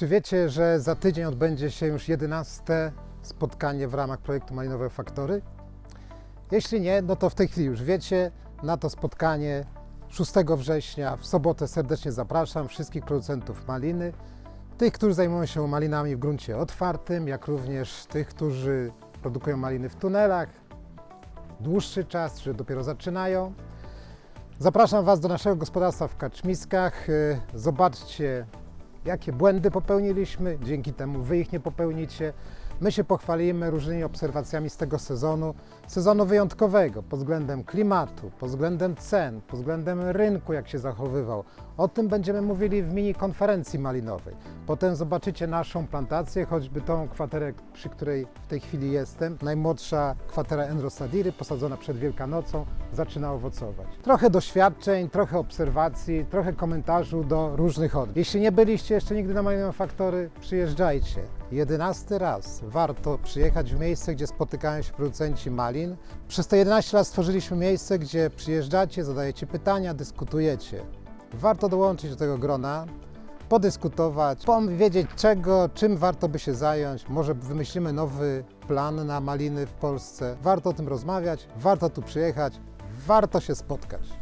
Czy wiecie, że za tydzień odbędzie się już 11 spotkanie w ramach projektu Malinowe Faktory? Jeśli nie, no to w tej chwili już wiecie, na to spotkanie 6 września w sobotę serdecznie zapraszam wszystkich producentów maliny, tych, którzy zajmują się malinami w gruncie otwartym, jak również tych, którzy produkują maliny w tunelach, dłuższy czas, że dopiero zaczynają. Zapraszam Was do naszego gospodarstwa w Kaczmiskach. Zobaczcie, jakie błędy popełniliśmy, dzięki temu Wy ich nie popełnicie. My się pochwalimy różnymi obserwacjami z tego sezonu, sezonu wyjątkowego pod względem klimatu, pod względem cen, pod względem rynku, jak się zachowywał. O tym będziemy mówili w mini konferencji malinowej. Potem zobaczycie naszą plantację, choćby tą kwaterę, przy której w tej chwili jestem. Najmłodsza kwatera Enrosadiry, posadzona przed Wielkanocą, zaczyna owocować. Trochę doświadczeń, trochę obserwacji, trochę komentarzu do różnych odmian. Jeśli nie byliście jeszcze nigdy na Malinowe Faktory, przyjeżdżajcie. Jedenasty raz warto przyjechać w miejsce, gdzie spotykają się producenci malin. Przez te 11 lat stworzyliśmy miejsce, gdzie przyjeżdżacie, zadajecie pytania, dyskutujecie. Warto dołączyć do tego grona, podyskutować, powiedzieć czego, czym warto by się zająć. Może wymyślimy nowy plan na maliny w Polsce. Warto o tym rozmawiać, warto tu przyjechać, warto się spotkać.